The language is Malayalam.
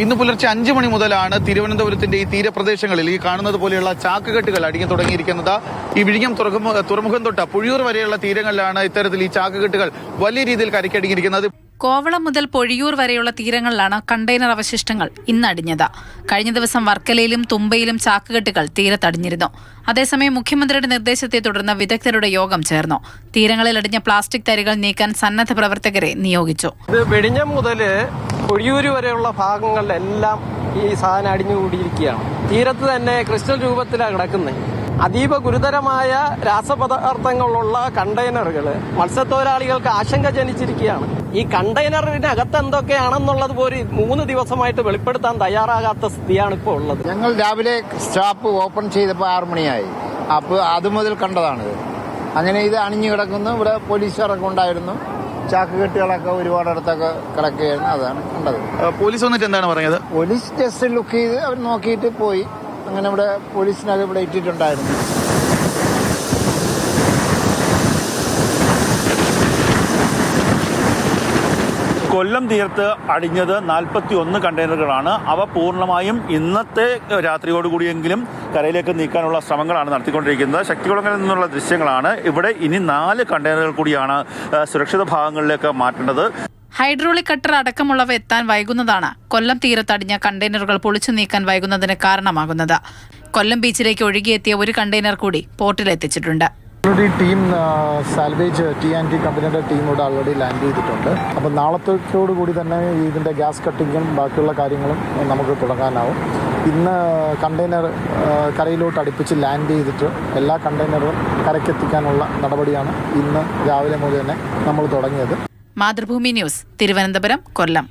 ഇന്ന് പുലർച്ചെ അഞ്ചു മണി മുതലാണ് തിരുവനന്തപുരത്തിന്റെ ഈ തീരപ്രദേശങ്ങളിൽ ഈ കാണുന്നത് പോലെയുള്ള ചാക്കുകെട്ടുകൾ അടിഞ്ഞു തുടങ്ങിയിരിക്കുന്നത്. ഈ വിഴിഞ്ഞം തുറമുഖം തുറമുഖം തൊട്ട് പുഴിയൂർ വരെയുള്ള തീരങ്ങളിലാണ് ഇത്തരത്തിൽ ഈ ചാക്കുകെട്ടുകൾ വലിയ രീതിയിൽ കരക്കടിഞ്ഞിരിക്കുന്നത്. കോവളം മുതൽ പൊഴിയൂർ വരെയുള്ള തീരങ്ങളിലാണ് കണ്ടെയ്നർ അവശിഷ്ടങ്ങൾ ഇന്നടിഞ്ഞത്. കഴിഞ്ഞ ദിവസം വർക്കലയിലും തുമ്പയിലും ചാക്കുകെട്ടുകൾ തീരത്തടിഞ്ഞിരുന്നു. അതേസമയം മുഖ്യമന്ത്രിയുടെ നിർദ്ദേശത്തെ തുടർന്ന് വിദഗ്ധരുടെ യോഗം ചേർന്നു. തീരങ്ങളിൽ അടിഞ്ഞ പ്ലാസ്റ്റിക് തരികൾ നീക്കാൻ സന്നദ്ധ പ്രവർത്തകരെ നിയോഗിച്ചു. ഇത് മുതൽ പൊഴിയൂര് വരെയുള്ള ഭാഗങ്ങളിലെല്ലാം ഈ സാധനം അടിഞ്ഞുകൂടിയിരിക്കുകയാണ്. തീരത്ത് തന്നെ ക്രിസ്റ്റൽ രൂപത്തിലാണ് കിടക്കുന്നത് അതീവ ഗുരുതരമായ രാസപദാർത്ഥങ്ങളുള്ള കണ്ടെയ്നറുകൾ മത്സ്യത്തൊഴിലാളികൾക്ക് ആശങ്ക ജനിച്ചിരിക്കുകയാണ്. ഈ കണ്ടെയ്നറിനകത്ത് എന്തൊക്കെയാണെന്നുള്ളത് പോലും മൂന്ന് ദിവസമായിട്ട് വെളിപ്പെടുത്താൻ തയ്യാറാകാത്ത സ്ഥിതിയാണ് ഇപ്പോൾ ഉള്ളത്. ഞങ്ങൾ രാവിലെ സ്റ്റാപ്പ് ഓപ്പൺ ചെയ്തപ്പോൾ ആറു മണിയായി. അപ്പോൾ അത് മുതൽ കണ്ടതാണ്. അങ്ങനെ ഇത് അണിഞ്ഞു കിടക്കുന്നു. ഇവിടെ പോലീസുകാരൊക്കെ ഉണ്ടായിരുന്നു. ചാക്ക് കെട്ടുകളൊക്കെ ഒരുപാടിടത്തൊക്കെ കിടക്കുകയായിരുന്നു. അതാണ് കണ്ടത്. പോലീസ് വന്നിട്ട് എന്താണ് പറഞ്ഞത്? പോലീസ് ജസ്റ്റ് ലുക്ക് ചെയ്ത് അവർ നോക്കിയിട്ട് പോയി. അങ്ങനെ ഇവിടെ പോലീസിനൊക്കെ ഇവിടെ ഇട്ടിട്ടുണ്ടായിരുന്നു. കൊല്ലം തീരത്ത് അടിഞ്ഞത് നാൽപ്പത്തി ഒന്ന് കണ്ടെയ്നറുകളാണ്. അവ പൂർണമായും ഇന്നത്തെ രാത്രിയോടുകൂടിയെങ്കിലും കരയിലേക്ക് നീക്കാനുള്ള ശ്രമങ്ങളാണ് നടത്തിക്കൊണ്ടിരിക്കുന്നത്. ശക്തികുളങ്ങളിൽ നിന്നുള്ള ദൃശ്യങ്ങളാണ്. ഇവിടെ ഇനി നാല് കണ്ടെയ്നറുകൾ കൂടിയാണ് സുരക്ഷിത ഭാഗങ്ങളിലേക്ക് മാറ്റേണ്ടത്. ഹൈഡ്രോളിക് കട്ടർ അടക്കമുള്ളവ എത്താൻ വൈകുന്നതാണ്. കൊല്ലം തീരത്തടിഞ്ഞ കണ്ടെയ്നറുകൾ പൊളിച്ചു നീക്കാൻ വൈകുന്നതിന് കാരണമാകുന്നത്. കൊല്ലം ബീച്ചിലേക്ക് ഒഴുകിയെത്തിയ ഒരു കണ്ടെയ്നർ കൂടി പോർട്ടിലെത്തിച്ചിട്ടുണ്ട്. Already team salvage T and T കമ്പനിയുടെ ടീം ഇവിടെ ഓൾറെഡി ലാൻഡ് ചെയ്തിട്ടുണ്ട്. അപ്പോൾ നാളത്തേക്കോട് കൂടി തന്നെ ഇതിന്റെ ഗ്യാസ് കട്ടിങ്ങും ബാക്കിയുള്ള കാര്യങ്ങളും നമുക്ക് തുടങ്ങാനാവും. ഇന്ന് കണ്ടെയ്നർ കരയിലോട്ട് അടുപ്പിച്ച് ലാൻഡ് ചെയ്തിട്ട് എല്ലാ കണ്ടെയ്നറും കരയ്ക്കെത്തിക്കാനുള്ള നടപടിയാണ് ഇന്ന് രാവിലെ മുതൽ തന്നെ നമ്മൾ തുടങ്ങിയത്. മാതൃഭൂമി ന്യൂസ് തിരുവനന്തപുരം കൊല്ലം.